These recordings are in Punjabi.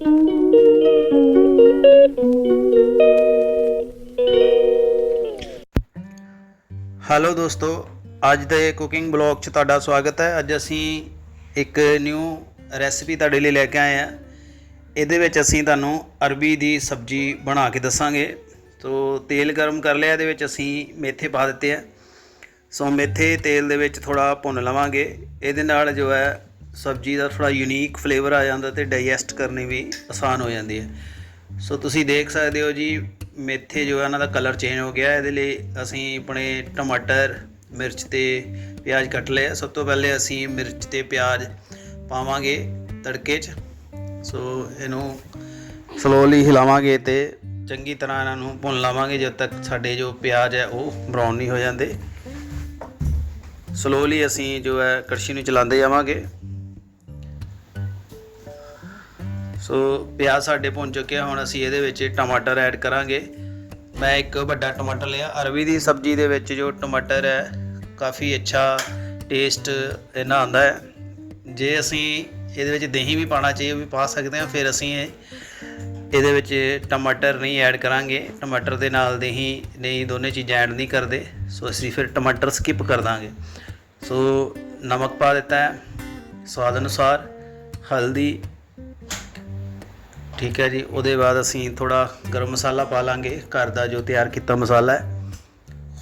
ਹੈਲੋ ਦੋਸਤੋ, ਅੱਜ ਦੇ ਕੁਕਿੰਗ ਬਲੌਗ 'ਚ ਤੁਹਾਡਾ ਸਵਾਗਤ ਹੈ। ਅੱਜ ਅਸੀਂ ਇੱਕ ਨਿਊ ਰੈਸਪੀ ਤੁਹਾਡੇ ਲਈ ਲੈ ਕੇ ਆਏ ਹਾਂ। ਇਹਦੇ ਵਿੱਚ ਅਸੀਂ ਤੁਹਾਨੂੰ ਅਰਬੀ ਦੀ ਸਬਜ਼ੀ ਬਣਾ ਕੇ ਦੱਸਾਂਗੇ। ਤੋ ਤੇਲ ਗਰਮ ਕਰ ਲਿਆ, ਇਹਦੇ ਵਿੱਚ ਅਸੀਂ ਮੇਥੇ ਪਾ ਦਿੱਤੇ ਆ। ਸੋ ਮੇਥੇ ਤੇਲ ਦੇ ਵਿੱਚ ਥੋੜਾ ਭੁੰਨ ਲਵਾਂਗੇ। ਇਹਦੇ ਨਾਲ ਜੋ ਹੈ ਸਬਜ਼ੀ ਦਾ ਥੋੜਾ ਯੂਨੀਕ ਫਲੇਵਰ ਆ ਜਾਂਦਾ ਤੇ ਡਾਈਜੈਸਟ ਕਰਨੀ ਵੀ ਆਸਾਨ ਹੋ ਜਾਂਦੀ ਹੈ। ਸੋ ਤੁਸੀਂ ਦੇਖ ਸਕਦੇ ਹੋ ਜੀ, ਮੇਥੇ ਜੋ ਹੈ ਇਹਨਾਂ ਦਾ ਕਲਰ ਚੇਂਜ ਹੋ ਗਿਆ। ਇਹਦੇ ਲਈ ਅਸੀਂ ਆਪਣੇ ਟਮਾਟਰ, ਮਿਰਚ ਤੇ ਪਿਆਜ਼ ਕੱਟ ਲਏ ਸਭ ਤੋਂ ਪਹਿਲੇ ਅਸੀਂ ਮਿਰਚ ਤੇ ਪਿਆਜ਼ ਪਾਵਾਂਗੇ ਤੜਕੇ 'ਚ। ਸੋ ਇਹਨੂੰ ਸਲੋਲੀ ਹਿਲਾਵਾਂਗੇ ਤੇ ਚੰਗੀ ਤਰ੍ਹਾਂ ਇਹਨਾਂ ਨੂੰ ਭੁੰਨ ਲਾਵਾਂਗੇ। ਜਦ ਤੱਕ ਸਾਡੇ ਜੋ ਪਿਆਜ਼ ਹੈ, ਉਹ ਬਰਾਊਨ ਨਹੀਂ ਹੋ ਜਾਂਦੇ। ਸਲੋਲੀ ਅਸੀਂ ਜੋ ਹੈ, ਕੜਛੀ ਨੂੰ ਚਲਾਉਂਦੇ ਜਾਵਾਂਗੇ। ਸੋ ਪਿਆਜ਼ ਸਾਡੇ ਭੁੰਨ ਚੁੱਕੇ ਆ, ਹੁਣ ਅਸੀਂ ਇਹਦੇ ਵਿੱਚ ਟਮਾਟਰ ਐਡ ਕਰਾਂਗੇ। ਮੈਂ ਇੱਕ ਵੱਡਾ ਟਮਾਟਰ ਲਿਆ। ਅਰਬੀ ਦੀ ਸਬਜ਼ੀ ਦੇ ਵਿੱਚ ਜੋ ਟਮਾਟਰ ਹੈ, ਕਾਫੀ ਅੱਛਾ ਟੇਸਟ ਇਹਨਾਂ ਆਉਂਦਾ ਹੈ। ਜੇ ਅਸੀਂ ਇਹਦੇ ਵਿੱਚ ਦਹੀਂ ਵੀ ਪਾਣਾ ਚਾਹੀਏ, ਉਹ ਵੀ ਪਾ ਸਕਦੇ ਹਾਂ। ਫਿਰ ਅਸੀਂ ਇਹ ਇਹਦੇ ਵਿੱਚ ਟਮਾਟਰ ਨਹੀਂ ਐਡ ਕਰਾਂਗੇ। ਟਮਾਟਰ ਦੇ ਨਾਲ ਦਹੀਂ ਨਹੀਂ, ਦੋਨੇ ਚੀਜ਼ਾਂ ਐਡ ਨਹੀਂ ਕਰਦੇ। ਸੋ ਅਸੀਂ ਫਿਰ ਟਮਾਟਰ ਸਕਿਪ ਕਰ ਦਾਂਗੇ। ਸੋ ਨਮਕ ਪਾ ਦਿੱਤਾ ਹੈ। ਸਵਾਦ ਅਨੁਸਾਰ ਹਲਦੀ ਠੀਕ ਹੈ ਜੀ, ਉਹਦੇ ਬਾਅਦ ਅਸੀਂ ਥੋੜਾ ਗਰਮ ਮਸਾਲਾ ਪਾ ਲਾਂਗੇ, ਘਰ ਦਾ ਜੋ ਤਿਆਰ ਕੀਤਾ ਮਸਾਲਾ ਹੈ।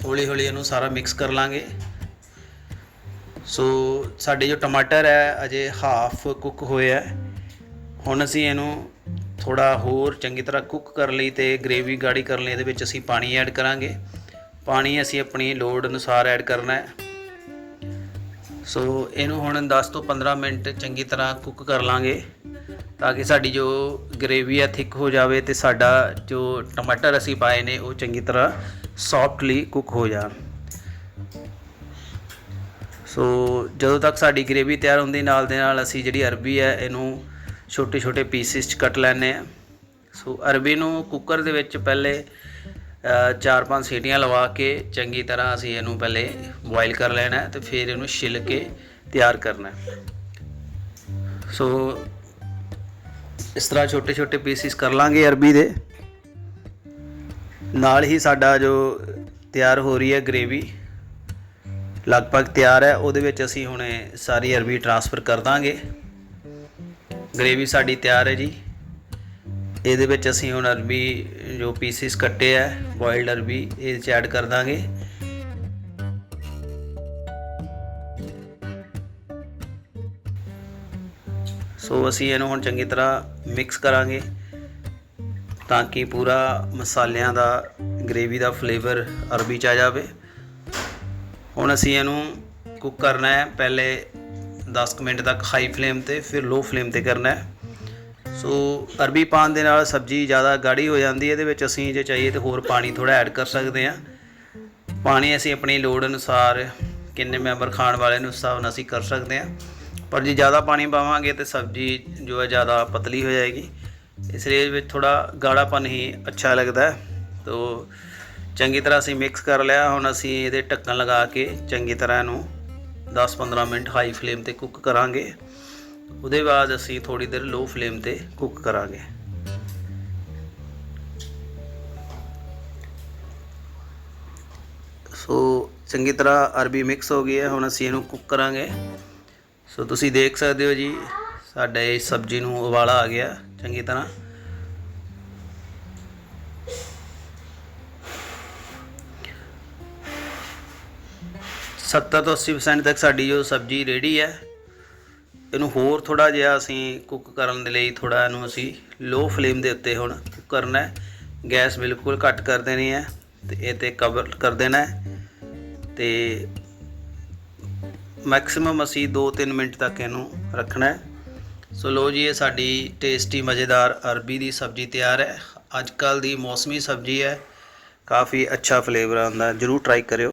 ਹੌਲੀ ਹੌਲੀ ਇਹਨੂੰ ਸਾਰਾ ਮਿਕਸ ਕਰ ਲਾਂਗੇ। ਸੋ ਸਾਡੇ ਜੋ ਟਮਾਟਰ ਹੈ, ਅਜੇ ਹਾਫ ਕੁੱਕ ਹੋਇਆ ਹੈ। ਹੁਣ ਅਸੀਂ ਇਹਨੂੰ ਥੋੜਾ ਹੋਰ ਚੰਗੀ ਤਰ੍ਹਾਂ ਕੁੱਕ ਕਰ ਲਈ ਤੇ ਗ੍ਰੇਵੀ ਗਾੜੀ ਕਰਨ ਲਈ, ਇਹਦੇ ਵਿੱਚ ਅਸੀਂ ਪਾਣੀ ਐਡ ਕਰਾਂਗੇ। ਪਾਣੀ ਅਸੀਂ ਆਪਣੀ ਲੋੜ ਅਨੁਸਾਰ ਐਡ ਕਰਨਾ ਹੈ। ਸੋ ਇਹਨੂੰ ਹੁਣ 10 ਤੋਂ 15 ਮਿੰਟ ਚੰਗੀ ਤਰ੍ਹਾਂ ਕੁੱਕ ਕਰ ਲਾਂਗੇ। ਤਾਂ ਕਿ ਸਾਡੀ ਜੋ ਗ੍ਰੇਵੀ ਹੈ ਥਿਕ ਹੋ ਜਾਵੇ ਤੇ ਸਾਡਾ ਜੋ ਟਮਾਟਰ ਅਸੀਂ ਪਾਏ ਨੇ ਉਹ ਚੰਗੀ ਤਰ੍ਹਾਂ ਸੌਫਟਲੀ ਕੁੱਕ ਹੋ ਜਾਣ। ਸੋ ਜਦੋਂ ਤੱਕ ਸਾਡੀ ਗ੍ਰੇਵੀ ਤਿਆਰ ਹੁੰਦੀ, ਨਾਲ ਦੇ ਨਾਲ ਅਸੀਂ ਜਿਹੜੀ ਅਰਬੀ ਹੈ, ਇਹਨੂੰ ਛੋਟੇ ਛੋਟੇ ਪੀਸਿਸ 'ਚ ਕੱਟ ਲੈਣੇ ਆ ਸੋ ਅਰਬੀ ਨੂੰ ਕੁੱਕਰ ਦੇ ਵਿੱਚ ਪਹਿਲੇ ਚਾਰ ਪੰਜ ਸੀਟੀਆਂ ਲਵਾ ਕੇ ਚੰਗੀ ਤਰ੍ਹਾਂ ਅਸੀਂ ਇਹਨੂੰ ਪਹਿਲੇ ਬੋਇਲ ਕਰ ਲੈਣਾ ਹੈ ਤੇ ਫਿਰ ਇਹਨੂੰ ਛਿੱਲ ਕੇ ਤਿਆਰ ਕਰਨਾ ਸੋ ਇਸ ਤਰ੍ਹਾਂ ਛੋਟੇ ਛੋਟੇ ਪੀਸਿਸ ਕਰ ਲਾਂਗੇ ਅਰਬੀ ਦੇ। ਨਾਲ ਹੀ ਸਾਡਾ ਜੋ ਤਿਆਰ ਹੋ ਰਹੀ ਹੈ ਗ੍ਰੇਵੀ ਲਗਭਗ ਤਿਆਰ ਹੈ। ਉਹਦੇ ਵਿੱਚ ਅਸੀਂ ਹੁਣੇ ਸਾਰੀ ਅਰਬੀ ਟਰਾਂਸਫਰ ਕਰ ਦਾਂਗੇ। ਗ੍ਰੇਵੀ ਸਾਡੀ ਤਿਆਰ ਹੈ ਜੀ। ਇਹਦੇ ਵਿੱਚ ਅਸੀਂ ਹੁਣ ਅਰਬੀ ਜੋ ਪੀਸਿਸ ਕੱਟੇ ਆ ਬੋਇਲਡ ਅਰਬੀ, ਇਹ ਚ ਐਡ ਕਰ ਦਾਂਗੇ। ਸੋ ਅਸੀਂ ਇਹਨੂੰ ਹੁਣ ਚੰਗੀ ਤਰ੍ਹਾਂ ਮਿਕਸ ਕਰਾਂਗੇ ਤਾਂ ਕਿ ਪੂਰਾ ਮਸਾਲਿਆਂ ਦਾ ਗ੍ਰੇਵੀ ਦਾ ਫਲੇਵਰ ਅਰਬੀ ਚ ਆ ਜਾਵੇ। ਹੁਣ ਅਸੀਂ ਇਹਨੂੰ ਕੁੱਕ ਕਰਨਾ ਹੈ। ਪਹਿਲੇ 10 ਕੁ ਮਿੰਟ ਤੱਕ ਹਾਈ ਫਲੇਮ ਤੇ, ਫਿਰ ਲੋ ਫਲੇਮ ਤੇ ਕਰਨਾ ਹੈ। ਸੋ ਅਰਬੀ ਪਾਣ ਦੇ ਨਾਲ ਸਬਜ਼ੀ ਜ਼ਿਆਦਾ ਗਾੜੀ ਹੋ ਜਾਂਦੀ ਹੈ। ਇਹਦੇ ਵਿੱਚ ਅਸੀਂ ਜੇ ਚਾਹੀਏ ਤੇ ਹੋਰ ਪਾਣੀ ਥੋੜਾ ਐਡ ਕਰ ਸਕਦੇ ਹਾਂ। ਪਾਣੀ ਅਸੀਂ ਆਪਣੀ ਲੋੜ ਅਨੁਸਾਰ ਕਿੰਨੇ ਮੈਂਬਰ ਖਾਣ ਵਾਲੇ ਨੂੰ ਹਿਸਾਬ ਨਾਲ ਅਸੀਂ ਕਰ ਸਕਦੇ ਹਾਂ। ਪਰ ਜੇ ਜ਼ਿਆਦਾ ਪਾਣੀ ਪਾਵਾਂਗੇ ਤੇ ਸਬਜ਼ੀ ਜੋ ਹੈ ਜ਼ਿਆਦਾ ਪਤਲੀ ਹੋ ਜਾਏਗੀ। ਇਸ ਲਈ ਇਹਦੇ ਵਿੱਚ ਥੋੜਾ ਗਾੜਾਪਨ ਹੀ ਅੱਛਾ ਲੱਗਦਾ ਹੈ। ਤੋ ਚੰਗੀ ਤਰ੍ਹਾਂ ਅਸੀਂ ਮਿਕਸ ਕਰ ਲਿਆ। ਹੁਣ ਅਸੀਂ ਇਹਦੇ ਢੱਕਣ ਲਗਾ ਕੇ ਚੰਗੀ ਤਰ੍ਹਾਂ ਇਹਨੂੰ 10-15 ਮਿੰਟ ਹਾਈ ਫਲੇਮ ਤੇ ਕੁੱਕ ਕਰਾਂਗੇ। ਉਹਦੇ ਬਾਅਦ ਅਸੀਂ ਥੋੜੀ ਦੇਰ ਲੋ ਫਲੇਮ ਤੇ ਕੁੱਕ ਕਰਾਂਗੇ। ਸੋ ਚੰਗੀ ਤਰ੍ਹਾਂ ਅਰਬੀ ਮਿਕਸ ਹੋ ਗਈ ਹੈ। ਹੁਣ ਅਸੀਂ ਇਹਨੂੰ ਕੁੱਕ ਕਰਾਂਗੇ। ਸੋ ਤੁਸੀਂ ਦੇਖ ਸਕਦੇ ਹੋ ਜੀ, ਸਾਡੇ ਇਸ ਸਬਜ਼ੀ ਨੂੰ ਉਬਾਲਾ ਆ ਗਿਆ, ਚੰਗੀ ਤਰ੍ਹਾਂ। ਸੱਤਰ ਤੋਂ 80% ਤੱਕ ਸਾਡੀ ਜੋ ਸਬਜ਼ੀ ਰੈਡੀ ਹੈ, ਇਹਨੂੰ ਹੋਰ ਥੋੜਾ ਜਿਹਾ ਅਸੀਂ ਕੁੱਕ ਕਰਨ ਦੇ ਲਈ ਥੋੜਾ ਇਹਨੂੰ ਅਸੀਂ ਲੋ ਫਲੇਮ ਦੇ ਉੱਤੇ ਹੁਣ ਕੁੱਕ ਕਰਨਾ ਹੈ। ਗੈਸ ਬਿਲਕੁਲ ਘੱਟ ਕਰ ਦੇਣੀ ਹੈ ਤੇ ਇਹ ਤੇ ਕਵਰ ਕਰ ਦੇਣਾ ਹੈ। ਤੇ ਮੈਕਸਿਮਮ ਅਸੀਂ 2-3 ਮਿੰਟ ਤੱਕ ਇਹਨੂੰ ਰੱਖਣਾ ਹੈ। ਸੋ ਲੋ ਜੀ, ਇਹ ਸਾਡੀ ਟੇਸਟੀ ਮਜ਼ੇਦਾਰ ਅਰਬੀ ਦੀ ਸਬਜ਼ੀ ਤਿਆਰ ਹੈ। ਅੱਜ ਕੱਲ ਦੀ ਮੌਸਮੀ ਸਬਜ਼ੀ ਹੈ। ਕਾਫੀ ਅੱਛਾ ਫਲੇਵਰ ਆਉਂਦਾ ਜਰੂਰ ਟਰਾਈ ਕਰਿਓ।